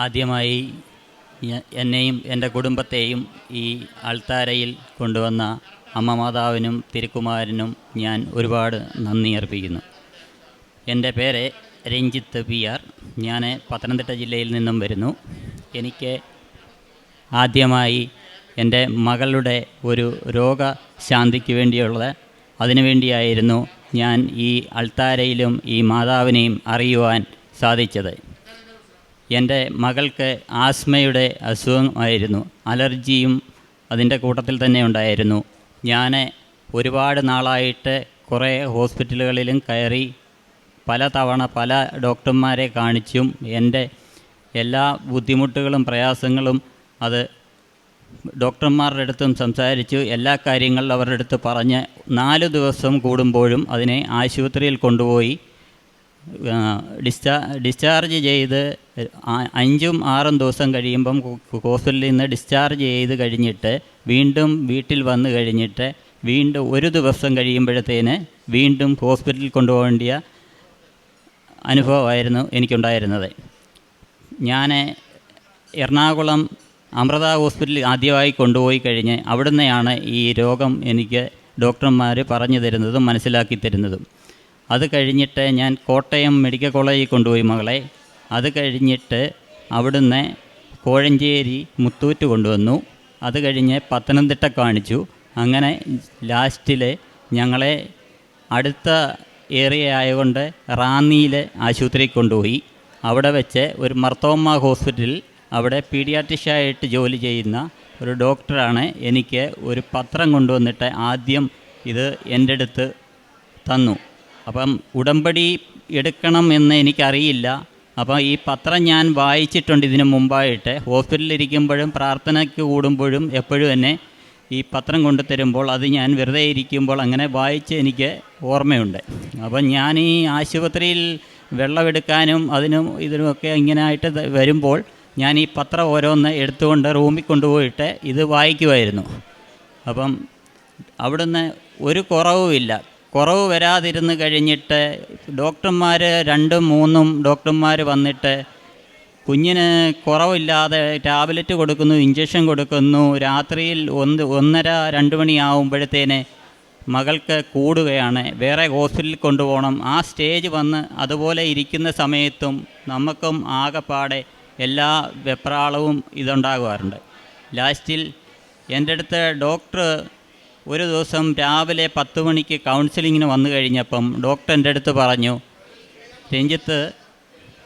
ആദ്യമായി എന്നെയും എന്റെ കുടുംബത്തെയും ഈ അൾത്താരയിൽ കൊണ്ടുവന്ന അമ്മ മാതാവിനും തിരുക്കുമാരനും ഞാൻ ഒരുപാട് നന്ദി അർപ്പിക്കുന്നു. എന്റെ പേര് രഞ്ജിത്ത് പി ആർ. ഞാൻ പത്തനംതിട്ട ജില്ലയിൽ നിന്നും വരുന്നു. എനിക്ക് ആദ്യമായി എന്റെ മകളുടെ ഒരു രോഗശാന്തിക്ക് വേണ്ടിയുള്ള അതിനുവേണ്ടിയായിരുന്നു ഞാൻ ഈ അൾത്താരയിലും ഈ മാതാവിനെയും അറിയുവാൻ സാധിച്ചത്. എന്റെ മകൾക്ക് ആസ്മയുടെ അസുഖമായിരുന്നു. അലർജിയും അതിന്റെ കൂട്ടത്തിൽ തന്നെ ഉണ്ടായിരുന്നു. ഞാൻ ഒരുപാട് നാളായിട്ട് കുറേ ഹോസ്പിറ്റലുകളിലും കയറി പല തവണ പല ഡോക്ടർമാരെ കാണിച്ചും എന്റെ എല്ലാ ബുദ്ധിമുട്ടുകളും പ്രയാസങ്ങളും അത് ഡോക്ടർമാരുടെ അടുത്തും സംസാരിച്ചു. എല്ലാ കാര്യങ്ങളും അവരുടെ അടുത്ത് പറഞ്ഞ് നാല് ദിവസം കൂടുമ്പോഴും അതിനെ ആശുപത്രിയിൽ കൊണ്ടുപോയി ഡിസ്ചാർജ് ചെയ്ത് അഞ്ചും ആറും ദിവസം കഴിയുമ്പം ഹോസ്പിറ്റലിൽ നിന്ന് ഡിസ്ചാർജ് ചെയ്ത് കഴിഞ്ഞിട്ട് വീണ്ടും വീട്ടിൽ വന്നു കഴിഞ്ഞിട്ട് വീണ്ടും ഒരു ദിവസം കഴിയുമ്പോഴത്തേന് വീണ്ടും ഹോസ്പിറ്റലിൽ കൊണ്ടുപോകേണ്ടിയ അനുഭവമായിരുന്നു എനിക്കുണ്ടായിരുന്നത്. ഞാൻ എറണാകുളം അമൃത ഹോസ്പിറ്റലിൽ ആദ്യമായി കൊണ്ടുപോയി കഴിഞ്ഞ് അവിടുന്നെയാണ് ഈ രോഗം എനിക്ക് ഡോക്ടർമാർ പറഞ്ഞു തരുന്നതും മനസ്സിലാക്കി തരുന്നതും. അത് കഴിഞ്ഞിട്ട് ഞാൻ കോട്ടയം മെഡിക്കൽ കോളേജിൽ കൊണ്ടുപോയി മകളെ. അത് കഴിഞ്ഞിട്ട് അവിടുന്ന് കോഴഞ്ചേരി മുത്തൂറ്റ് കൊണ്ടുവന്നു. അത് കഴിഞ്ഞ് പത്തനംതിട്ട കാണിച്ചു. അങ്ങനെ ലാസ്റ്റിൽ ഞങ്ങളെ അടുത്ത ഏറിയ ആയതുകൊണ്ട് റാന്നിയിലെ ആശുപത്രി കൊണ്ടുപോയി. അവിടെ വെച്ച് ഒരു മർത്തോമ്മ ഹോസ്പിറ്റലിൽ അവിടെ പീഡിയാട്രിഷായിട്ട് ജോലി ചെയ്യുന്ന ഒരു ഡോക്ടറാണ് എനിക്ക് ഒരു പത്രം കൊണ്ടുവന്നിട്ട് ആദ്യം ഇത് എന്റെ അടുത്ത് തന്നു. അപ്പം ഉടമ്പടി എടുക്കണം എന്ന് എനിക്കറിയില്ല. അപ്പം ഈ പത്രം ഞാൻ വായിച്ചിട്ടുണ്ട് ഇതിനു മുമ്പായിട്ട്. ഹോസ്പിറ്റലിലിരിക്കുമ്പോഴും പ്രാർത്ഥനയ്ക്ക് കൂടുമ്പോഴും എപ്പോഴും എന്നെ ഈ പത്രം കൊണ്ടു തരുമ്പോൾ അത് ഞാൻ വെറുതെ ഇരിക്കുമ്പോൾ അങ്ങനെ വായിച്ച് എനിക്ക് ഓർമ്മയുണ്ട്. അപ്പം ഞാൻ ഈ ആശുപത്രിയിൽ വെള്ളമെടുക്കാനും അതിനും ഇതിനുമൊക്കെ ഇങ്ങനെയായിട്ട് വരുമ്പോൾ ഞാൻ ഈ പത്രം ഓരോന്ന് എടുത്തുകൊണ്ട് റൂമിൽ കൊണ്ടുപോയിട്ട് ഇത് വായിക്കുമായിരുന്നു. അപ്പം അവിടുന്ന് ഒരു കുറവുമില്ല. കുറവ് വരാതിരുന്ന് കഴിഞ്ഞിട്ട് ഡോക്ടർമാർ രണ്ടും മൂന്നും ഡോക്ടർമാർ വന്നിട്ട് കുഞ്ഞിന് കുറവില്ലാതെ ടാബ്ലറ്റ് കൊടുക്കുന്നു ഇഞ്ചക്ഷൻ കൊടുക്കുന്നു. രാത്രിയിൽ ഒന്ന് ഒന്നര രണ്ട് മണിയാവുമ്പോഴത്തേന് മകൾക്ക് കൂടുകയാണ്. വേറെ ഹോസ്പിറ്റലിൽ കൊണ്ടുപോകണം. ആ സ്റ്റേജ് വന്ന് അതുപോലെ ഇരിക്കുന്ന സമയത്തും നമുക്കും ആകെപ്പാടെ എല്ലാ വെപ്രാളവും ഇതുണ്ടാകാറുണ്ട്. ലാസ്റ്റിൽ എന്റെ അടുത്ത് ഡോക്ടർ ഒരു ദിവസം രാവിലെ പത്ത് മണിക്ക് കൗൺസിലിങ്ങിന് വന്നു കഴിഞ്ഞപ്പം ഡോക്ടർ എന്റെ അടുത്ത് പറഞ്ഞു രഞ്ജിത്ത്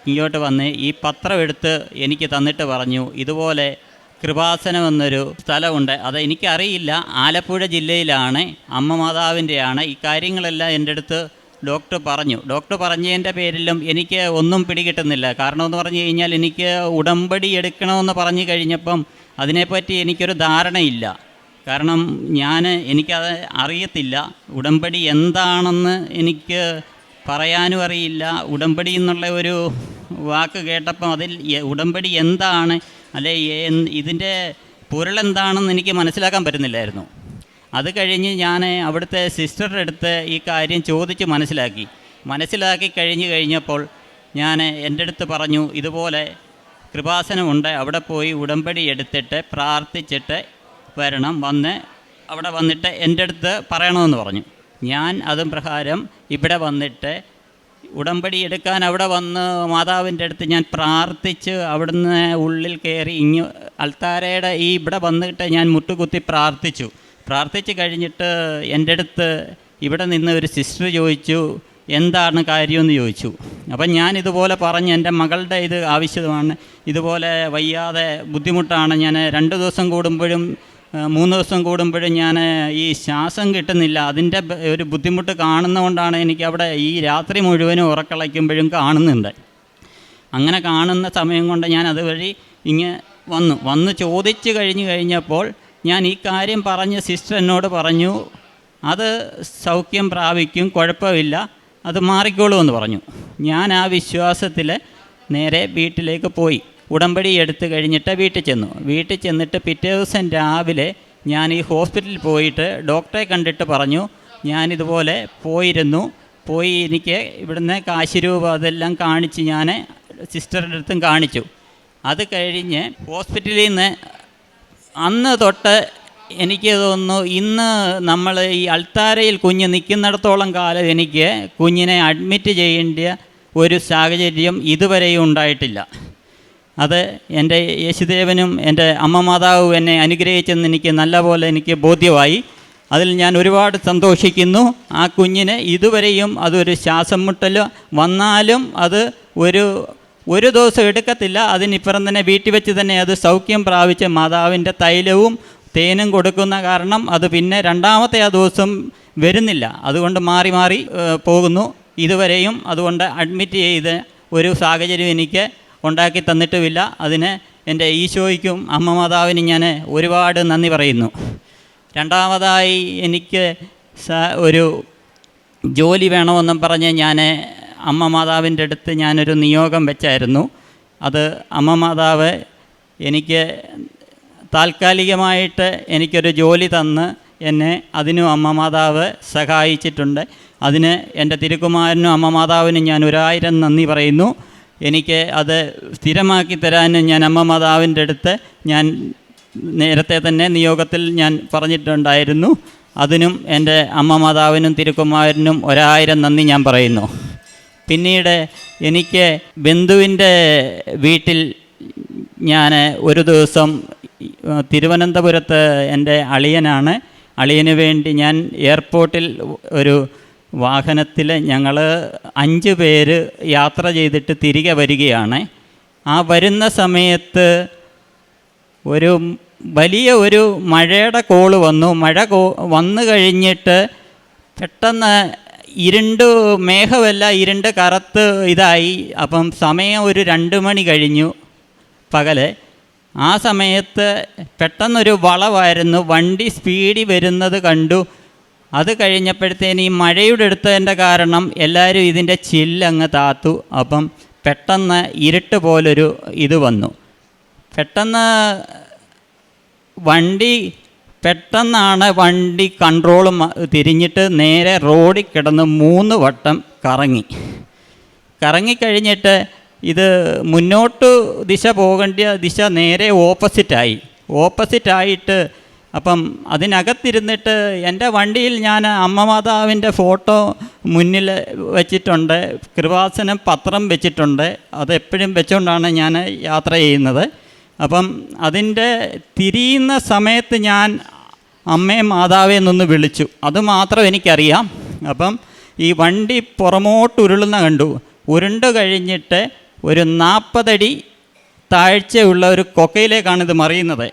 ഇങ്ങോട്ട് വന്ന്. ഈ പത്രം എടുത്ത് എനിക്ക് തന്നിട്ട് പറഞ്ഞു ഇതുപോലെ കൃപാസനം എന്നൊരു സ്ഥലമുണ്ട്. അത് എനിക്കറിയില്ല. ആലപ്പുഴ ജില്ലയിലാണ് അമ്മ മാതാവിന്റെയാണ്. ഈ കാര്യങ്ങളെല്ലാം എന്റെ അടുത്ത് ഡോക്ടർ പറഞ്ഞു. ഡോക്ടർ പറഞ്ഞതിന്റെ പേരിലും എനിക്ക് ഒന്നും പിടികിട്ടുന്നില്ല. കാരണം എന്ന് പറഞ്ഞു കഴിഞ്ഞാൽ എനിക്ക് ഉടമ്പടി എടുക്കണമെന്ന് പറഞ്ഞു കഴിഞ്ഞപ്പം അതിനെപ്പറ്റി എനിക്കൊരു ധാരണയില്ല. കാരണം ഞാൻ എനിക്കത് അറിയത്തില്ല. ഉടമ്പടി എന്താണെന്ന് എനിക്ക് പറയാനും അറിയില്ല. ഉടമ്പടി എന്നുള്ള ഒരു വാക്ക് കേട്ടപ്പം അതിൽ ഉടമ്പടി എന്താണ്? അല്ലെ ഇതിന്റെ പൊരുളെന്താണെന്ന് എനിക്ക് മനസ്സിലാക്കാൻ പറ്റുന്നില്ലായിരുന്നു. അത് കഴിഞ്ഞ് ഞാൻ അവിടുത്തെ സിസ്റ്ററുടെ അടുത്ത് ഈ കാര്യം ചോദിച്ച് മനസ്സിലാക്കി. മനസ്സിലാക്കി കഴിഞ്ഞ് കഴിഞ്ഞപ്പോൾ ഞാൻ എന്റെ അടുത്ത് പറഞ്ഞു ഇതുപോലെ കൃപാസനമുണ്ട്. അവിടെ പോയി ഉടമ്പടി എടുത്തിട്ട് പ്രാർത്ഥിച്ചിട്ട് വരണം വന്ന് അവിടെ വന്നിട്ട് എന്റെ അടുത്ത് പറയണമെന്ന് പറഞ്ഞു. ഞാൻ അതും പ്രകാരം ഇവിടെ വന്നിട്ട് ഉടമ്പടി എടുക്കാൻ അവിടെ വന്ന് മാതാവിന്റെ അടുത്ത് ഞാൻ പ്രാർത്ഥിച്ച് അവിടുന്ന് ഉള്ളിൽ കയറി ഇങ്ങ് അൽത്താരയുടെ ഈ ഇവിടെ വന്നിട്ട് ഞാൻ മുട്ടുകുത്തി പ്രാർത്ഥിച്ചു. പ്രാർത്ഥിച്ച് കഴിഞ്ഞിട്ട് എന്റെ അടുത്ത് ഇവിടെ നിന്ന് ഒരു സിസ്റ്റർ ചോദിച്ചു എന്താണ് കാര്യമെന്ന് ചോദിച്ചു. അപ്പം ഞാൻ ഇതുപോലെ പറഞ്ഞ് എന്റെ മകളുടെ ഇത് ആവശ്യമാണ് ഇതുപോലെ വയ്യാതെ ബുദ്ധിമുട്ടാണ് ഞാൻ രണ്ട് ദിവസം കൂടുമ്പോഴും മൂന്ന് ദിവസം കൂടുമ്പോഴും ഞാൻ ഈ ശ്വാസം കിട്ടുന്നില്ല. അതിന്റെ ഒരു ബുദ്ധിമുട്ട് കാണുന്നതുകൊണ്ടാണ് എനിക്ക് അവിടെ ഈ രാത്രി മുഴുവനും ഉറക്കളയ്ക്കുമ്പോഴും കാണുന്നുണ്ട്. അങ്ങനെ കാണുന്ന സമയം കൊണ്ട് ഞാൻ അതുവഴി ഇങ്ങ് വന്നു. വന്ന് ചോദിച്ചു കഴിഞ്ഞു കഴിഞ്ഞപ്പോൾ ഞാൻ ഈ കാര്യം പറഞ്ഞ് സിസ്റ്റർ എന്നോട് പറഞ്ഞു അത് സൗഖ്യം പ്രാപിക്കും കുഴപ്പമില്ല അത് മാറിക്കോളൂ എന്ന് പറഞ്ഞു. ഞാൻ ആ വിശ്വാസത്തിൽ നേരെ വീട്ടിലേക്ക് പോയി. ഉടമ്പടി എടുത്തു കഴിഞ്ഞിട്ട് വീട്ടിൽ ചെന്നു. വീട്ടിൽ ചെന്നിട്ട് പിറ്റേ ദിവസം രാവിലെ ഞാൻ ഈ ഹോസ്പിറ്റലിൽ പോയിട്ട് ഡോക്ടറെ കണ്ടിട്ട് പറഞ്ഞു ഞാനിതുപോലെ പോയിരുന്നു. പോയി എനിക്ക് ഇവിടുന്ന് കാശിരൂപ അതെല്ലാം കാണിച്ച് ഞാൻ സിസ്റ്ററുടെ അടുത്തും കാണിച്ചു. അത് കഴിഞ്ഞ് ഹോസ്പിറ്റലിൽ നിന്ന് അന്ന് തൊട്ട് എനിക്ക് തോന്നുന്നു ഇന്ന് നമ്മൾ ഈ അൾത്താരയിൽ കുഞ്ഞ് നിൽക്കുന്നിടത്തോളം കാലം എനിക്ക് കുഞ്ഞിനെ അഡ്മിറ്റ് ചെയ്യേണ്ട ഒരു സാഹചര്യം ഇതുവരെയും ഉണ്ടായിട്ടില്ല. അത് എന്റെ യേശുദേവനും എന്റെ അമ്മ മാതാവും എന്നെ അനുഗ്രഹിച്ചെന്ന് എനിക്ക് നല്ലപോലെ എനിക്ക് ബോധ്യമായി. അതിൽ ഞാൻ ഒരുപാട് സന്തോഷിക്കുന്നു. ആ കുഞ്ഞിന് ഇതുവരെയും അതൊരു ശ്വാസം മുട്ടൽ വന്നാലും അത് ഒരു ഒരു ദിവസം എടുക്കത്തില്ല. അതിനിപ്പുറം തന്നെ വീട്ടിൽ വെച്ച് തന്നെ അത് സൗഖ്യം പ്രാപിച്ച് മാതാവിന്റെ തൈലവും തേനും കൊടുക്കുന്ന കാരണം അത് പിന്നെ രണ്ടാമത്തെ ആ ദിവസം വരുന്നില്ല. അതുകൊണ്ട് മാറി മാറി പോകുന്നു. ഇതുവരെയും അതുകൊണ്ട് അഡ്മിറ്റ് ചെയ്ത് ഒരു സാഹചര്യം എനിക്ക് ഉണ്ടാക്കി തന്നിട്ടുമില്ല. അതിന് എന്റെ ഈശോയ്ക്കും അമ്മ മാതാവിനും ഞാൻ ഒരുപാട് നന്ദി പറയുന്നു. രണ്ടാമതായി എനിക്ക് ഒരു ജോലി വേണമെന്നും പറഞ്ഞ് ഞാൻ അമ്മ മാതാവിന്റെ അടുത്ത് ഞാനൊരു നിയോഗം വെച്ചായിരുന്നു. അത് അമ്മ മാതാവ് എനിക്ക് താൽക്കാലികമായിട്ട് എനിക്കൊരു ജോലി തന്ന് എന്നെ അതിനും അമ്മ മാതാവ് സഹായിച്ചിട്ടുണ്ട്. അതിന് എന്റെ തിരുക്കുമാരനും അമ്മ മാതാവിനും ഞാൻ ഒരായിരം നന്ദി പറയുന്നു. എനിക്ക് അത് സ്ഥിരമാക്കി തരാൻ ഞാൻ അമ്മ മാതാവിന്റെ അടുത്ത് ഞാൻ നേരത്തെ തന്നെ നിയോഗത്തിൽ ഞാൻ പറഞ്ഞിട്ടുണ്ടായിരുന്നു. അതിനും എന്റെ അമ്മ മാതാവിനും തിരുക്കുമാരനും ഒരായിരം നന്ദി ഞാൻ പറയുന്നു. പിന്നീട് എനിക്ക് ബന്ധുവിന്റെ വീട്ടിൽ ഞാൻ ഒരു ദിവസം തിരുവനന്തപുരത്ത് എന്റെ അളിയനാണ്. അളിയന് വേണ്ടി ഞാൻ എയർപോർട്ടിൽ ഒരു വാഹനത്തിൽ ഞങ്ങൾ അഞ്ച് പേര് യാത്ര ചെയ്തിട്ട് തിരികെ വരികയാണ്. ആ വരുന്ന സമയത്ത് ഒരു വലിയ ഒരു മഴയുടെ കോൾ വന്നു. മഴ കോ വന്നു കഴിഞ്ഞിട്ട് പെട്ടെന്ന് ഇരുണ്ട് മേഘമല്ല ഇരുണ്ട് കറുത്ത് ഇതായി. അപ്പം സമയം ഒരു രണ്ട് മണി കഴിഞ്ഞു പകൽ. ആ സമയത്ത് പെട്ടെന്നൊരു വളവായിരുന്നു. വണ്ടി സ്പീഡി വരുന്നത് കണ്ടു. അത് കഴിഞ്ഞപ്പോഴത്തേന് ഈ മഴയുടെ എടുത്തതിന്റെ കാരണം എല്ലാവരും ഇതിന്റെ ചില്ലങ്ങ് താത്തു. അപ്പം പെട്ടെന്ന് ഇരുട്ട് പോലൊരു ഇത് വന്നു. പെട്ടെന്ന് വണ്ടി പെട്ടെന്നാണ് വണ്ടി കൺട്രോൾ തിരിഞ്ഞിട്ട് നേരെ റോഡിൽ കിടന്ന് മൂന്ന് വട്ടം കറങ്ങി. കറങ്ങിക്കഴിഞ്ഞിട്ട് ഇത് മുന്നോട്ട് ദിശ പോകേണ്ട ദിശ നേരെ ഓപ്പോസിറ്റായി ഓപ്പോസിറ്റായിട്ട് അപ്പം അതിനകത്തിരുന്നിട്ട് എന്റെ വണ്ടിയിൽ ഞാൻ അമ്മ മാതാവിന്റെ ഫോട്ടോ മുന്നിൽ വെച്ചിട്ടുണ്ട് കൃപാസനം പത്രം വെച്ചിട്ടുണ്ട് അതെപ്പോഴും വെച്ചുകൊണ്ടാണ് ഞാൻ യാത്ര ചെയ്യുന്നത്. അപ്പം അതിന്റെ തിരിയുന്ന സമയത്ത് ഞാൻ അമ്മയെ മാതാവേ നിന്ന് വിളിച്ചു. അതുമാത്രം എനിക്കറിയാം. അപ്പം ഈ വണ്ടി പുറമോട്ട് ഉരുളുന്ന കണ്ടു. ഉരുണ്ട് കഴിഞ്ഞിട്ട് ഒരു നാൽപ്പതടി താഴ്ചയുള്ള ഒരു കൊക്കയിലേക്കാണ് ഇത് മറിയുന്നത്.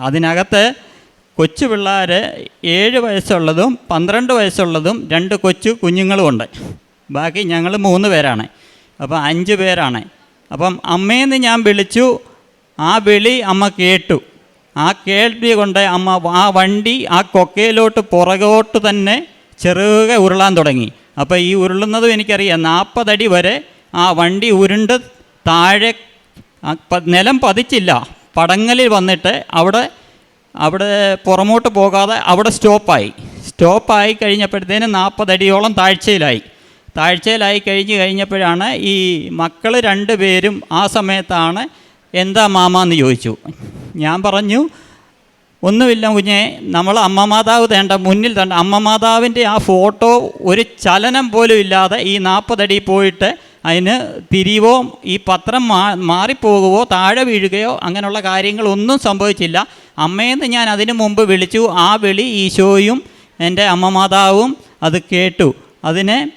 അതിനകത്ത് കൊച്ചു പിള്ളേർ ഏഴ് വയസ്സുള്ളതും പന്ത്രണ്ട് വയസ്സുള്ളതും രണ്ട് കൊച്ചു കുഞ്ഞുങ്ങളും ഉണ്ട് ബാക്കി ഞങ്ങൾ മൂന്ന് പേരാണ്. അപ്പം അഞ്ച് പേരാണ്. അപ്പം അമ്മയെന്ന് ഞാൻ വിളിച്ചു. ആ വിളി അമ്മ കേട്ടു. ആ കേൾവി കൊണ്ട് അമ്മ ആ വണ്ടി ആ കൊക്കയിലോട്ട് പുറകോട്ട് തന്നെ ചെറുകെ ഉരുളാൻ തുടങ്ങി. അപ്പോൾ ഈ ഉരുളുന്നതും എനിക്കറിയാം. നാൽപ്പതടി വരെ ആ വണ്ടി ഉരുണ്ട് താഴെ നിലം പതിച്ചില്ല. പടങ്ങലിൽ വന്നിട്ട് അവിടെ അവിടെ പുറമോട്ട് പോകാതെ അവിടെ സ്റ്റോപ്പായി. സ്റ്റോപ്പായി കഴിഞ്ഞപ്പോഴത്തേന് നാൽപ്പതടിയോളം താഴ്ചയിലായി. താഴ്ചയിലായി കഴിഞ്ഞ് കഴിഞ്ഞപ്പോഴാണ് ഈ മക്കൾ രണ്ടുപേരും ആ സമയത്താണ് എന്താ മാമ എന്ന് ചോദിച്ചു. ഞാൻ പറഞ്ഞു ഒന്നുമില്ല കുഞ്ഞെ നമ്മൾ അമ്മ മാതാവ് തേണ്ട മുന്നിൽ തേണ്ട. അമ്മ മാതാവിന്റെ ആ ഫോട്ടോ ഒരു ചലനം പോലും ഇല്ലാതെ ഈ നാൽപ്പതടി പോയിട്ട് അതിന് തിരിവോ ഈ പത്രം മാറിപ്പോകുവോ താഴെ വീഴുകയോ അങ്ങനെയുള്ള കാര്യങ്ങളൊന്നും സംഭവിച്ചില്ല. അമ്മയെന്ന് ഞാൻ അതിനു മുമ്പ് വിളിച്ചു. ആ വിളി ഈശോയും എന്റെ അമ്മ മാതാവും അത് കേട്ടു. അതിനെ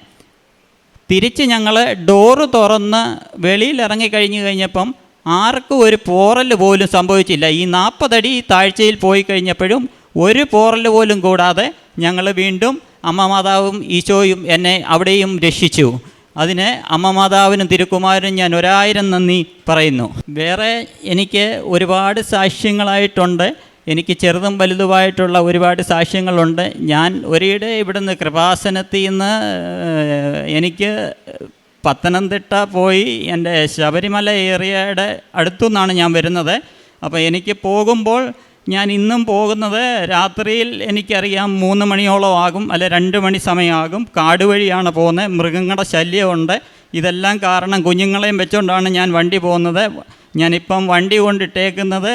തിരിച്ച് ഞങ്ങൾ ഡോറ് തുറന്ന് വെളിയിൽ ഇറങ്ങി കഴിഞ്ഞു കഴിഞ്ഞപ്പം ആർക്കും ഒരു പോറൽ പോലും സംഭവിച്ചില്ല. ഈ നാൽപ്പതടി താഴ്ചയിൽ പോയി കഴിഞ്ഞപ്പോഴും ഒരു പോറൽ പോലും കൂടാതെ ഞങ്ങൾ വീണ്ടും അമ്മ മാതാവും ഈശോയും എന്നെ അവിടെയും രക്ഷിച്ചു. അതിന് അമ്മ മാതാവിനും തിരുക്കുമാരനും ഞാൻ ഒരായിരം നന്ദി പറയുന്നു. വേറെ എനിക്ക് ഒരുപാട് സാക്ഷ്യങ്ങളായിട്ടുണ്ട്. എനിക്ക് ചെറുതും വലുതുമായിട്ടുള്ള ഒരുപാട് സാക്ഷ്യങ്ങളുണ്ട്. ഞാൻ ഒരിടെ ഇവിടുന്ന് കൃപാസനത്തിൽ നിന്ന് എനിക്ക് പത്തനംതിട്ട പോയി എന്റെ ശബരിമല ഏരിയയുടെ അടുത്തുനിന്നാണ് ഞാൻ വരുന്നത്. അപ്പോൾ എനിക്ക് പോകുമ്പോൾ ഞാൻ ഇന്നും പോകുന്നത് രാത്രിയിൽ എനിക്കറിയാം മൂന്ന് മണിയോളം ആകും അല്ലെ രണ്ട് മണി സമയമാകും. കാട് വഴിയാണ് പോകുന്നത്. മൃഗങ്ങളുടെ ശല്യമുണ്ട്. ഇതെല്ലാം കാരണം കുഞ്ഞുങ്ങളെയും വെച്ചുകൊണ്ടാണ് ഞാൻ വണ്ടി പോകുന്നത്. ഞാനിപ്പം വണ്ടി കൊണ്ടിട്ടേക്കുന്നത്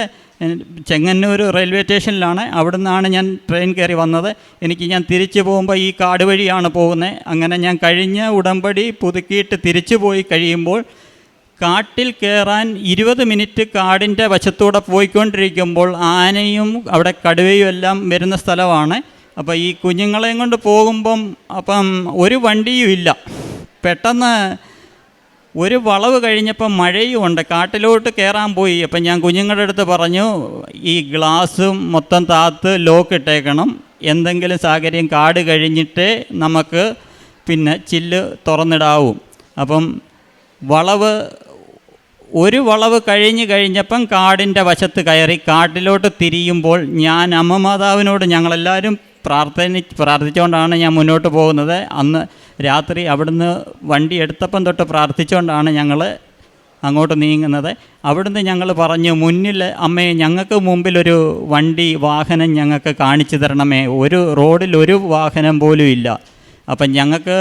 ചെങ്ങന്നൂർ റെയിൽവേ സ്റ്റേഷനിലാണ്. അവിടെ നിന്നാണ് ഞാൻ ട്രെയിൻ കയറി വന്നത്. എനിക്ക് ഞാൻ തിരിച്ചു പോകുമ്പോൾ ഈ കാട് വഴിയാണ് പോകുന്നത്. അങ്ങനെ ഞാൻ കഴിഞ്ഞ ഉടമ്പടി പുതുക്കിയിട്ട് തിരിച്ചു പോയി കഴിയുമ്പോൾ കാട്ടിൽ കയറാൻ ഇരുപത് മിനിറ്റ് കാടിന്റെ വശത്തൂടെ പോയിക്കൊണ്ടിരിക്കുമ്പോൾ ആനയും അവിടെ കടുവയും എല്ലാം വരുന്ന സ്ഥലമാണ്. അപ്പോൾ ഈ കുഞ്ഞുങ്ങളെയും കൊണ്ട് പോകുമ്പം അപ്പം ഒരു വണ്ടിയും ഇല്ല. പെട്ടെന്ന് ഒരു വളവ് കഴിഞ്ഞപ്പം മഴയും ഉണ്ട്. കാട്ടിലോട്ട് കയറാൻ പോയി. അപ്പം ഞാൻ കുഞ്ഞുങ്ങളുടെ അടുത്ത് പറഞ്ഞു ഈ ഗ്ലാസും മൊത്തം താത്ത് ലോക്ക് ഇട്ടേക്കണം. എന്തെങ്കിലും സാഹചര്യം കാട് കഴിഞ്ഞിട്ട് നമുക്ക് പിന്നെ ചില്ല് തുറന്നിടാവും. അപ്പം വളവ് ഒരു വളവ് കഴിഞ്ഞ് കഴിഞ്ഞപ്പം കാടിന്റെ വശത്ത് കയറി കാട്ടിലോട്ട് തിരിയുമ്പോൾ ഞാൻ അമ്മമാതാവിനോട് ഞങ്ങളെല്ലാവരും പ്രാർത്ഥന പ്രാർത്ഥിച്ചുകൊണ്ടാണ് ഞാൻ മുന്നോട്ട് പോകുന്നത്. അന്ന് രാത്രി അവിടുന്ന് വണ്ടി എടുത്തപ്പം തൊട്ട് പ്രാർത്ഥിച്ചുകൊണ്ടാണ് ഞങ്ങൾ അങ്ങോട്ട് നീങ്ങുന്നത്. അവിടുന്ന് ഞങ്ങൾ പറഞ്ഞു മുന്നിൽ അമ്മേ ഞങ്ങൾക്ക് മുമ്പിലൊരു വണ്ടി വാഹനം ഞങ്ങൾക്ക് കാണിച്ചു തരണമേ. ഒരു റോഡിൽ ഒരു വാഹനം പോലും ഇല്ല. അപ്പം ഞങ്ങൾക്ക്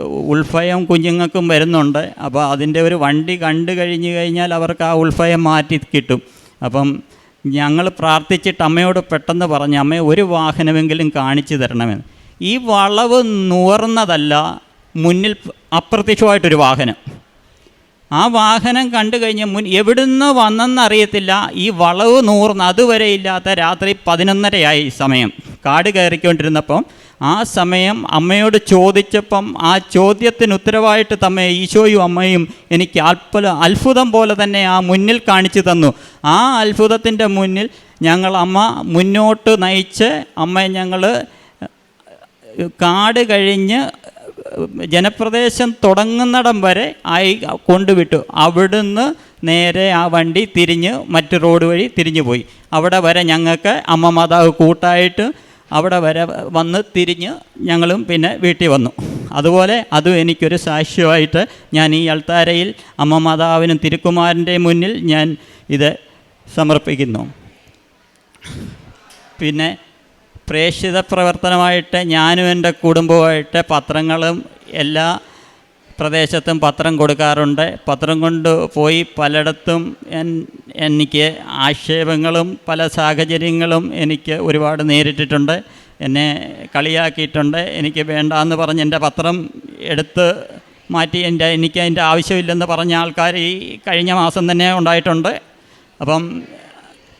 ഉൾഭയം കുഞ്ഞുങ്ങൾക്കും വരുന്നുണ്ട്. അപ്പോൾ അതിന്റെ ഒരു വണ്ടി കണ്ടു കഴിഞ്ഞ് കഴിഞ്ഞാൽ അവർക്ക് ആ ഉൾഭയം മാറ്റി കിട്ടും. അപ്പം ഞങ്ങൾ പ്രാർത്ഥിച്ചിട്ട് അമ്മയോട് പെട്ടെന്ന് പറഞ്ഞു അമ്മയെ ഒരു വാഹനമെങ്കിലും കാണിച്ചു തരണമെന്ന് ഈ വളവ് നുവർന്നതല്ല മുന്നിൽ അപ്രത്യക്ഷമായിട്ടൊരു വാഹനം. ആ വാഹനം കണ്ടു കഴിഞ്ഞ് മുൻ എവിടുന്ന് വന്നെന്നറിയത്തില്ല ഈ വളവ് നൂർന്ന് അതുവരെ ഇല്ലാത്ത രാത്രി പതിനൊന്നരയായി സമയം. കാട് കയറിക്കൊണ്ടിരുന്നപ്പം ആ സമയം അമ്മയോട് ചോദിച്ചപ്പം ആ ചോദ്യത്തിന് ഉത്തരവായിട്ട് തമ്മെ ഈശോയും അമ്മയും എനിക്ക് അത്ഭുത അത്ഭുതം പോലെ തന്നെ ആ മുന്നിൽ കാണിച്ചു തന്നു. ആ അത്ഭുതത്തിന്റെ മുന്നിൽ ഞങ്ങൾ അമ്മ മുന്നോട്ട് നയിച്ച് അമ്മയെ ഞങ്ങൾ കാട് കഴിഞ്ഞ് ജനപ്രദേശം തുടങ്ങുന്നിടം വരെ ആയി കൊണ്ടുവിട്ടു. അവിടുന്ന് നേരെ ആ വണ്ടി തിരിഞ്ഞ് മറ്റു റോഡ് വഴി തിരിഞ്ഞു പോയി അവിടെ വരെ ഞങ്ങൾക്ക് അമ്മ മാതാവ് കൂട്ടായിട്ട് അവിടെ വരെ വന്ന് തിരിഞ്ഞ് ഞങ്ങളും പിന്നെ വീട്ടിൽ വന്നു. അതുപോലെ അതും എനിക്കൊരു സാക്ഷ്യമായിട്ട് ഞാൻ ഈ അൾത്താരയിൽ അമ്മ മാതാവിനും തിരുക്കുമാരന്റെ മുന്നിൽ ഞാൻ ഇത് സമർപ്പിക്കുന്നു. പിന്നെ പ്രേക്ഷിത പ്രവർത്തനമായിട്ട് ഞാനും എന്റെ കുടുംബവുമായിട്ട് പത്രങ്ങളും എല്ലാ പ്രദേശത്തും പത്രം കൊടുക്കാറുണ്ട്. പത്രം കൊണ്ട് പോയി പലയിടത്തും എനിക്ക് ആക്ഷേപങ്ങളും പല സാഹചര്യങ്ങളും എനിക്ക് ഒരുപാട് നേരിട്ടിട്ടുണ്ട്. എന്നെ കളിയാക്കിയിട്ടുണ്ട്. എനിക്ക് വേണ്ടാന്ന് പറഞ്ഞ് എന്റെ പത്രം എടുത്ത് മാറ്റി എന്റെ എനിക്ക് അതിന്റെ ആവശ്യമില്ലെന്ന് പറഞ്ഞ ആൾക്കാർ ഈ കഴിഞ്ഞ മാസം തന്നെ ഉണ്ടായിട്ടുണ്ട്. അപ്പം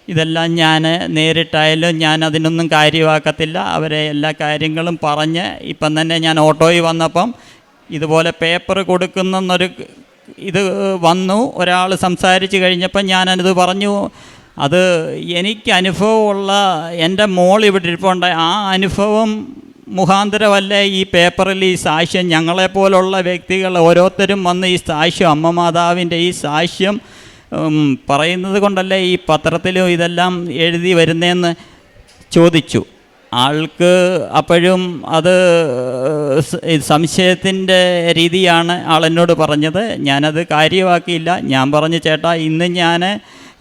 ഇതെല്ലാം ഞാൻ നേരിട്ടായാലും ഞാൻ അതിനൊന്നും കാര്യമാക്കത്തില്ല. അവരെ എല്ലാ കാര്യങ്ങളും പറഞ്ഞ് ഇപ്പം തന്നെ ഞാൻ ഓട്ടോയിൽ വന്നപ്പം ഇതുപോലെ പേപ്പർ കൊടുക്കുന്നെന്നൊരു ഇത് വന്നു ഒരാൾ സംസാരിച്ച് കഴിഞ്ഞപ്പം ഞാനത് പറഞ്ഞു. അത് എനിക്ക് അനുഭവമുള്ള എന്റെ മോൾ ഇവിടെ ഇരിപ്പുണ്ട്. ആ അനുഭവം മുഖാന്തരമല്ല ഈ പേപ്പറിൽ ഈ സാക്ഷ്യം? ഞങ്ങളെപ്പോലുള്ള വ്യക്തികൾ ഓരോരുത്തരും വന്ന് ഈ സാക്ഷ്യം അമ്മ മാതാവിന്റെ ഈ സാക്ഷ്യം പറയുന്നത് കൊണ്ടല്ലേ ഈ പത്രത്തിലും ഇതെല്ലാം എഴുതി വരുന്നതെന്ന് ചോദിച്ചു. ആൾക്ക് അപ്പോഴും അത് സംശയത്തിന്റെ രീതിയാണ് ആളെന്നോട് പറഞ്ഞത്. ഞാനത് കാര്യമാക്കിയില്ല. ഞാൻ പറഞ്ഞു ചേട്ടാ ഇന്ന് ഞാൻ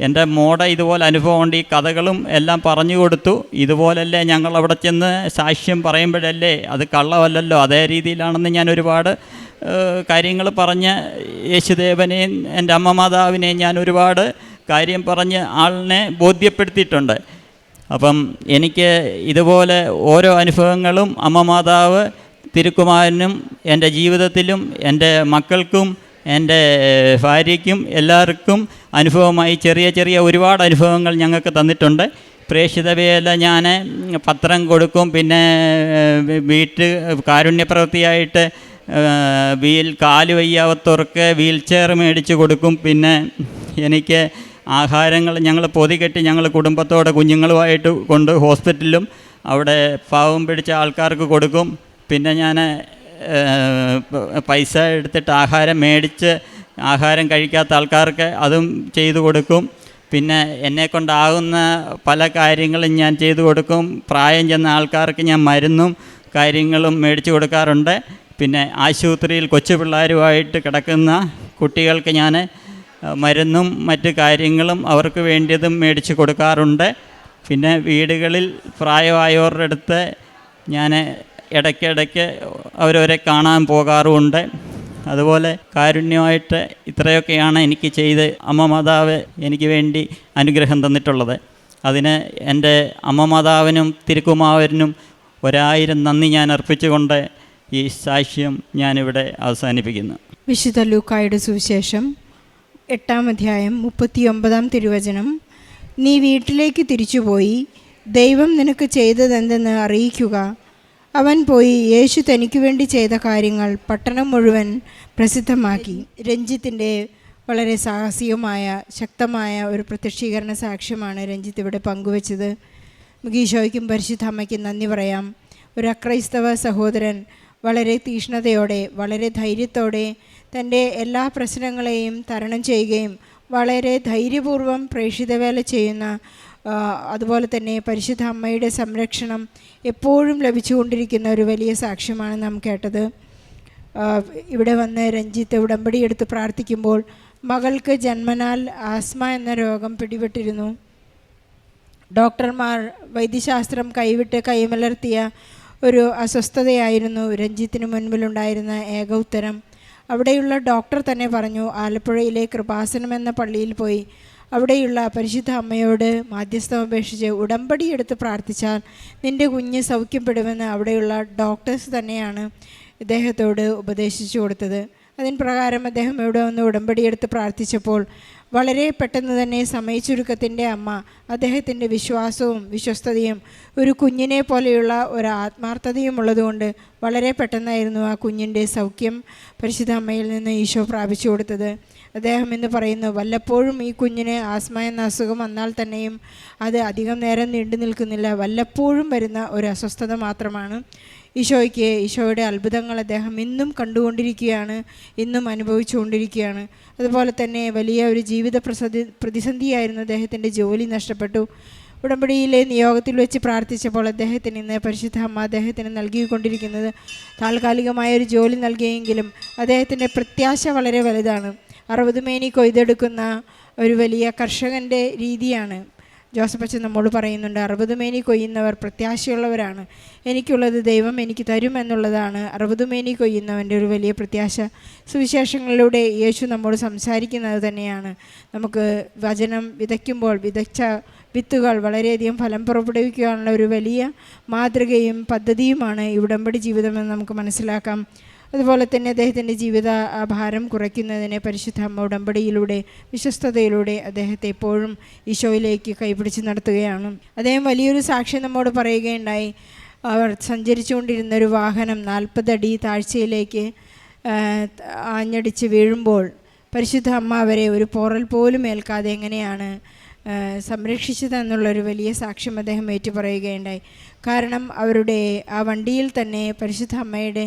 എന്റെ മോടെ ഇതുപോലെ അനുഭവമുണ്ട് ഈ കഥകളും എല്ലാം പറഞ്ഞു കൊടുത്തു. ഇതുപോലല്ലേ ഞങ്ങൾ അവിടെ ചെന്ന് സാക്ഷ്യം പറയുമ്പോഴല്ലേ അത് കള്ളമല്ലല്ലോ. അതേ രീതിയിലാണെന്ന് ഞാൻ ഒരുപാട് കാര്യങ്ങൾ പറഞ്ഞ് യേശുദേവനെയും എന്റെ അമ്മ മാതാവിനെയും ഞാൻ ഒരുപാട് കാര്യം പറഞ്ഞ് ആളിനെ ബോധ്യപ്പെടുത്തിയിട്ടുണ്ട്. അപ്പം എനിക്ക് ഇതുപോലെ ഓരോ അനുഭവങ്ങളും അമ്മ മാതാവ് തിരുക്കുമാരനും എന്റെ ജീവിതത്തിലും എന്റെ മക്കൾക്കും എന്റെ ഭാര്യയ്ക്കും എല്ലാവർക്കും അനുഭവമായി ചെറിയ ചെറിയ ഒരുപാട് അനുഭവങ്ങൾ ഞങ്ങൾക്ക് തന്നിട്ടുണ്ട്. പ്രേക്ഷിതവയല്ല ഞാൻ പത്രം കൊടുക്കും പിന്നെ വീട്ട് കാരുണ്യപ്രവൃത്തിയായിട്ട് വീൽ കാൽ വയ്യാവത്തവർക്ക് വീൽ ചെയർ മേടിച്ച് കൊടുക്കും. പിന്നെ എനിക്ക് ആഹാരങ്ങൾ ഞങ്ങൾ പൊതികെട്ടി ഞങ്ങൾ കുടുംബത്തോടെ കുഞ്ഞുങ്ങളുമായിട്ട് കൊണ്ട് ഹോസ്പിറ്റലിലും അവിടെ പാവം പിടിച്ച ആൾക്കാർക്ക് കൊടുക്കും. പിന്നെ ഞാൻ പൈസ എടുത്തിട്ട് ആഹാരം മേടിച്ച് ആഹാരം കഴിക്കാത്ത ആൾക്കാർക്ക് അതും ചെയ്തു കൊടുക്കും. പിന്നെ എന്നെ കൊണ്ടാകുന്ന പല കാര്യങ്ങളും ഞാൻ ചെയ്തു കൊടുക്കും. പ്രായം ചെന്ന ആൾക്കാർക്ക് ഞാൻ മരുന്നും കാര്യങ്ങളും മേടിച്ചു കൊടുക്കാറുണ്ട്. പിന്നെ ആശുപത്രിയിൽ കൊച്ചു പിള്ളേരുമായിട്ട് കിടക്കുന്ന കുട്ടികൾക്ക് ഞാൻ മരുന്നും മറ്റ് കാര്യങ്ങളും അവർക്ക് വേണ്ടിയതും മേടിച്ച് കൊടുക്കാറുണ്ട്. പിന്നെ വീടുകളിൽ പ്രായമായവരുടെ അടുത്ത് ഞാൻ ഇടയ്ക്കിടയ്ക്ക് അവരവരെ കാണാൻ പോകാറുമുണ്ട്. അതുപോലെ കാരുണ്യമായിട്ട് ഇത്രയൊക്കെയാണ് എനിക്ക് ചെയ്ത് അമ്മ മാതാവ് എനിക്ക് വേണ്ടി അനുഗ്രഹം തന്നിട്ടുള്ളത്. അതിന് എന്റെ അമ്മ മാതാവിനും തിരുക്കുമാവനും ഒരായിരം നന്ദി ഞാൻ അർപ്പിച്ചുകൊണ്ട് ഈ സാക്ഷ്യം ഞാനിവിടെ അവസാനിപ്പിക്കുന്നു. വിശുദ്ധ ലൂക്കായുടെ സുവിശേഷം എട്ടാം അധ്യായം മുപ്പത്തിയൊമ്പതാം തിരുവചനം. നീ വീട്ടിലേക്ക് തിരിച്ചുപോയി ദൈവം നിനക്ക് ചെയ്തതെന്തെന്ന് അറിയിക്കുക. അവൻ പോയി യേശു തനിക്ക് വേണ്ടി ചെയ്ത കാര്യങ്ങൾ പട്ടണം മുഴുവൻ പ്രസിദ്ധമാക്കി. രഞ്ജിത്തിന്റെ വളരെ സാഹസികമായ ശക്തമായ ഒരു പ്രത്യക്ഷീകരണ സാക്ഷ്യമാണ് രഞ്ജിത്ത് ഇവിടെ പങ്കുവച്ചത്. മുഗീഷോയ്ക്കും പരിശുദ്ധ അമ്മയ്ക്കും നന്ദി പറയാം. ഒരു അക്രൈസ്തവ സഹോദരൻ വളരെ തീഷ്ണതയോടെ വളരെ ധൈര്യത്തോടെ തന്റെ എല്ലാ പ്രശ്നങ്ങളെയും തരണം ചെയ്യുകയും വളരെ ധൈര്യപൂർവം പ്രേക്ഷിതവേല ചെയ്യുന്ന അതുപോലെ തന്നെ പരിശുദ്ധ അമ്മയുടെ സംരക്ഷണം എപ്പോഴും ലഭിച്ചുകൊണ്ടിരിക്കുന്ന ഒരു വലിയ സാക്ഷ്യമാണ് നാം കേട്ടത്. ഇവിടെ വന്ന് രഞ്ജിത്ത് ഉടമ്പടി എടുത്ത് പ്രാർത്ഥിക്കുമ്പോൾ മകൾക്ക് ജന്മനാൽ ആസ്മ എന്ന രോഗം പിടിപെട്ടിരുന്നു. ഡോക്ടർമാർ വൈദ്യശാസ്ത്രം കൈവിട്ട് കൈമലർത്തിയ ഒരു അസ്വസ്ഥതയായിരുന്നു രഞ്ജിത്തിന് മുൻപിലുണ്ടായിരുന്ന ഏക ഉത്തരം. അവിടെയുള്ള ഡോക്ടർ തന്നെ പറഞ്ഞു ആലപ്പുഴയിലെ കൃപാസനം എന്ന പള്ളിയിൽ പോയി അവിടെയുള്ള പരിശുദ്ധ അമ്മയോട് മാധ്യസ്ഥം അപേക്ഷിച്ച് ഉടമ്പടി എടുത്ത് പ്രാർത്ഥിച്ചാൽ നിന്റെ കുഞ്ഞ് സൗഖ്യപ്പെടുമെന്ന് അവിടെയുള്ള ഡോക്ടേഴ്സ് തന്നെയാണ് ഇദ്ദേഹത്തോട് ഉപദേശിച്ചു കൊടുത്തത്. അതിന് പ്രകാരം അദ്ദേഹം ഇവിടെ വന്ന് ഉടമ്പടിയെടുത്ത് പ്രാർത്ഥിച്ചപ്പോൾ വളരെ പെട്ടെന്ന് തന്നെ സമയച്ചുരുക്കത്തിന്റെ അമ്മ അദ്ദേഹത്തിന്റെ വിശ്വാസവും വിശ്വസ്തതയും ഒരു കുഞ്ഞിനെ പോലെയുള്ള ഒരു ആത്മാർത്ഥതയും ഉള്ളതുകൊണ്ട് വളരെ പെട്ടെന്നായിരുന്നു ആ കുഞ്ഞിന്റെ സൗഖ്യം പരിശുദ്ധ അമ്മയിൽ നിന്ന് ഈശോ പ്രാപിച്ചു കൊടുത്തത്. അദ്ദേഹം എന്ന് പറയുന്നു വല്ലപ്പോഴും ഈ കുഞ്ഞിന് ആസ്മ എന്ന അസുഖം വന്നാൽ തന്നെയും അത് അധികം നേരം നീണ്ടു നിൽക്കുന്നില്ല. വല്ലപ്പോഴും വരുന്ന ഒരു അസ്വസ്ഥത മാത്രമാണ്. ഈശോയ്ക്ക് ഈശോയുടെ അത്ഭുതങ്ങൾ അദ്ദേഹം ഇന്നും കണ്ടുകൊണ്ടിരിക്കുകയാണ് ഇന്നും അനുഭവിച്ചുകൊണ്ടിരിക്കുകയാണ് അതുപോലെ തന്നെ വലിയ ഒരു ജീവിത പ്രസതി പ്രതിസന്ധിയായിരുന്നു അദ്ദേഹത്തിന്റെ ജോലി നഷ്ടപ്പെട്ടു. ഉടമ്പടിയിലെ നിയോഗത്തിൽ വെച്ച് പ്രാർത്ഥിച്ചപ്പോൾ അദ്ദേഹത്തിന് ഇന്ന് പരിശുദ്ധ അമ്മ അദ്ദേഹത്തിന് നൽകിക്കൊണ്ടിരിക്കുന്നത് താൽക്കാലികമായ ഒരു ജോലി നൽകിയെങ്കിലും അദ്ദേഹത്തിന്റെ പ്രത്യാശ വളരെ വലുതാണ്. അറുപത് മേനി കൊയ്തെടുക്കുന്ന ഒരു വലിയ കർഷകന്റെ രീതിയാണ്. ജോസഫ് അച്ഛൻ നമ്മോട് പറയുന്നുണ്ട് അറുപത് മേനി കൊയ്യുന്നവർ പ്രത്യാശയുള്ളവരാണ്. എനിക്കുള്ളത് ദൈവം എനിക്ക് തരും എന്നുള്ളതാണ്. അറുപത് മേനി കൊയ്യുന്നവന്റെ ഒരു വലിയ പ്രത്യാശ. സുവിശേഷങ്ങളിലൂടെ യേശു നമ്മോട് സംസാരിക്കുന്നത് തന്നെയാണ്. നമുക്ക് വചനം വിതയ്ക്കുമ്പോൾ വിതച്ച വിത്തുകൾ വളരെയധികം ഫലം പുറപ്പെടുവിക്കാനുള്ള ഒരു വലിയ മാതൃകയും പദ്ധതിയുമാണ് ഈ ഉടമ്പടി ജീവിതമെന്ന് നമുക്ക് മനസ്സിലാക്കാം. അതുപോലെ തന്നെ അദ്ദേഹത്തിന്റെ ജീവിത ഭാരം കുറയ്ക്കുന്നതിന് പരിശുദ്ധ അമ്മ ഉടമ്പടിയിലൂടെ വിശ്വസ്തതയിലൂടെ അദ്ദേഹത്തെ എപ്പോഴും ഈശോയിലേക്ക് കൈപിടിച്ച് നടത്തുകയാണ്. അദ്ദേഹം വലിയൊരു സാക്ഷ്യം നമ്മോട് പറയുകയുണ്ടായി. അവർ സഞ്ചരിച്ചുകൊണ്ടിരുന്ന ഒരു വാഹനം നാൽപ്പതടി താഴ്ചയിലേക്ക് ആഞ്ഞടിച്ച് വീഴുമ്പോൾ പരിശുദ്ധ അമ്മ അവരെ ഒരു പോറൽ പോലും ഏൽക്കാതെ എങ്ങനെയാണ് സംരക്ഷിച്ചതെന്നുള്ളൊരു വലിയ സാക്ഷ്യം അദ്ദേഹം ഏറ്റുപറയുകയുണ്ടായി. കാരണം അവരുടെ ആ വണ്ടിയിൽ തന്നെ പരിശുദ്ധ അമ്മയുടെ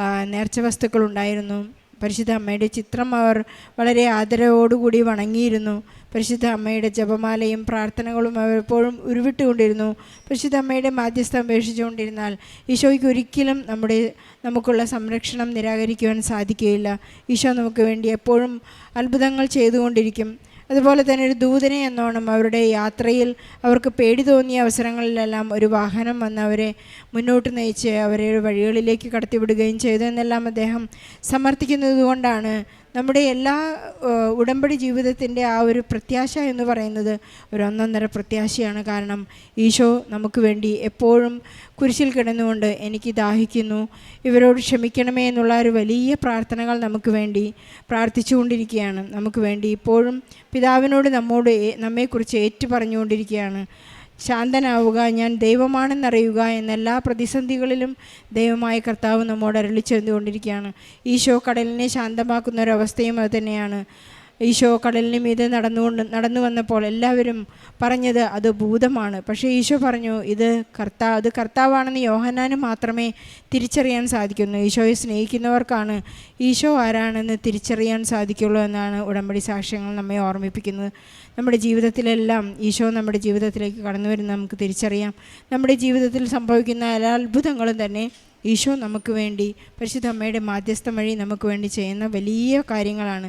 ആ, വസ്തുക്കൾ ഉണ്ടായിരുന്നു പരിശുദ്ധ അമ്മയുടെ ചിത്രം അവർ വളരെ ആദരവോടുകൂടി വണങ്ങിയിരുന്നു. പരിശുദ്ധ അമ്മയുടെ ജപമാലയും പ്രാർത്ഥനകളും അവർ എപ്പോഴും ഉരുവിട്ടുകൊണ്ടിരുന്നു. പരിശുദ്ധ അമ്മയുടെ മാധ്യസ്ഥ അപേക്ഷിച്ചുകൊണ്ടിരുന്നാൽ ഈശോയ്ക്ക് ഒരിക്കലും നമ്മുടെ നമുക്കുള്ള സംരക്ഷണം നിരാകരിക്കുവാൻ സാധിക്കുകയില്ല. ഈശോ നമുക്ക് വേണ്ടി എപ്പോഴും അത്ഭുതങ്ങൾ ചെയ്തുകൊണ്ടിരിക്കും. അതുപോലെ തന്നെ ഒരു ദൂതനെ എന്നോണം അവരുടെ യാത്രയിൽ അവർക്ക് പേടി തോന്നിയ അവസരങ്ങളിലെല്ലാം ഒരു വാഹനം വന്ന് അവരെ മുന്നോട്ട് നയിച്ച് അവരെ വഴികളിലേക്ക് കടത്തിവിടുകയും ചെയ്തു എന്നെല്ലാം അദ്ദേഹം സമർത്ഥിക്കുന്നത് കൊണ്ടാണ് നമ്മുടെ എല്ലാ ഉടമ്പടി ജീവിതത്തിന്റെ ആ ഒരു പ്രത്യാശ എന്ന് പറയുന്നത് ഒരു ഒന്നൊന്നര പ്രത്യാശയാണ്. കാരണം ഈശോ നമുക്ക് വേണ്ടി എപ്പോഴും കുരിശിൽ കിടന്നുകൊണ്ട് എനിക്ക് ദാഹിക്കുന്നു. ഇവരോട് ക്ഷമിക്കണമേ എന്നുള്ള ഒരു വലിയ പ്രാർത്ഥനകൾ നമുക്ക് വേണ്ടി പ്രാർത്ഥിച്ചുകൊണ്ടിരിക്കുകയാണ്. നമുക്ക് വേണ്ടി ഇപ്പോഴും പിതാവിനോട് നമ്മോട് നമ്മെക്കുറിച്ച് ഏറ്റു പറഞ്ഞുകൊണ്ടിരിക്കുകയാണ് ശാന്തനാവുക ഞാൻ ദൈവമാണെന്നറിയുക എന്നെല്ലാ പ്രതിസന്ധികളിലും ദൈവമായ കർത്താവ് നമ്മോട് അരളി ചെന്നുകൊണ്ടിരിക്കുകയാണ് ഈശോ കടലിനെ ശാന്തമാക്കുന്ന ഒരവസ്ഥയും അത് തന്നെയാണ് ഈശോ കടലിന് മീതെ നടന്നുകൊണ്ട് നടന്നു വന്നപ്പോൾ എല്ലാവരും പറഞ്ഞത് അത് ഭൂതമാണ്. പക്ഷേ ഈശോ പറഞ്ഞു ഇത് കർത്താവ് അത് കർത്താവാണെന്ന് യോഹന്നാന് മാത്രമേ തിരിച്ചറിയാൻ സാധിക്കുന്നു. ഈശോയെ സ്നേഹിക്കുന്നവർക്കാണ് ഈശോ ആരാണെന്ന് തിരിച്ചറിയാൻ സാധിക്കുള്ളൂ എന്നാണ് ഉടമ്പടി സാക്ഷ്യങ്ങൾ നമ്മെ ഓർമ്മിപ്പിക്കുന്നത്. നമ്മുടെ ജീവിതത്തിലെല്ലാം ഈശോ നമ്മുടെ ജീവിതത്തിലേക്ക് കടന്നു വരുന്ന നമുക്ക് തിരിച്ചറിയാം. നമ്മുടെ ജീവിതത്തിൽ സംഭവിക്കുന്ന എല്ലാ അത്ഭുതങ്ങളും തന്നെ ഈശോ നമുക്ക് വേണ്ടി പരിശുദ്ധ അമ്മയുടെ മാധ്യസ്ഥം വഴി നമുക്ക് വേണ്ടി ചെയ്യുന്ന വലിയ കാര്യങ്ങളാണ്.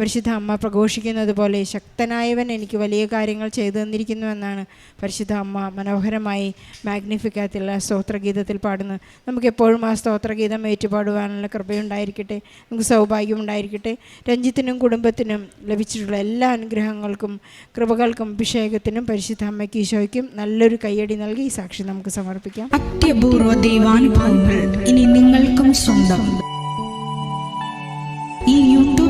പരിശുദ്ധ അമ്മ പ്രഘോഷിക്കുന്നത് പോലെ ശക്തനായവൻ എനിക്ക് വലിയ കാര്യങ്ങൾ ചെയ്തു തന്നിരിക്കുന്നുവെന്നാണ് പരിശുദ്ധ അമ്മ മനോഹരമായി മാഗ്നിഫിക്കാത്തുള്ള സ്തോത്രഗീതത്തിൽ പാടുന്നത് നമുക്ക് എപ്പോഴും ആ സ്തോത്രഗീതം ഏറ്റുപാടുവാനുള്ള കൃപയുണ്ടായിരിക്കട്ടെ. നമുക്ക് സൗഭാഗ്യം ഉണ്ടായിരിക്കട്ടെ. രഞ്ജിത്തിനും കുടുംബത്തിനും ലഭിച്ചിട്ടുള്ള എല്ലാ അനുഗ്രഹങ്ങൾക്കും കൃപകൾക്കും അഭിഷേകത്തിനും പരിശുദ്ധ അമ്മയ്ക്ക് ഈശോയ്ക്കും നല്ലൊരു കയ്യടി നൽകി ഈ സാക്ഷി നമുക്ക് സമർപ്പിക്കാം. അത്യപൂർവ ദൈവാനുഭവങ്ങൾ ഇനി നിങ്ങൾക്കും സ്വന്തം. ഈ യൂട്യൂബ്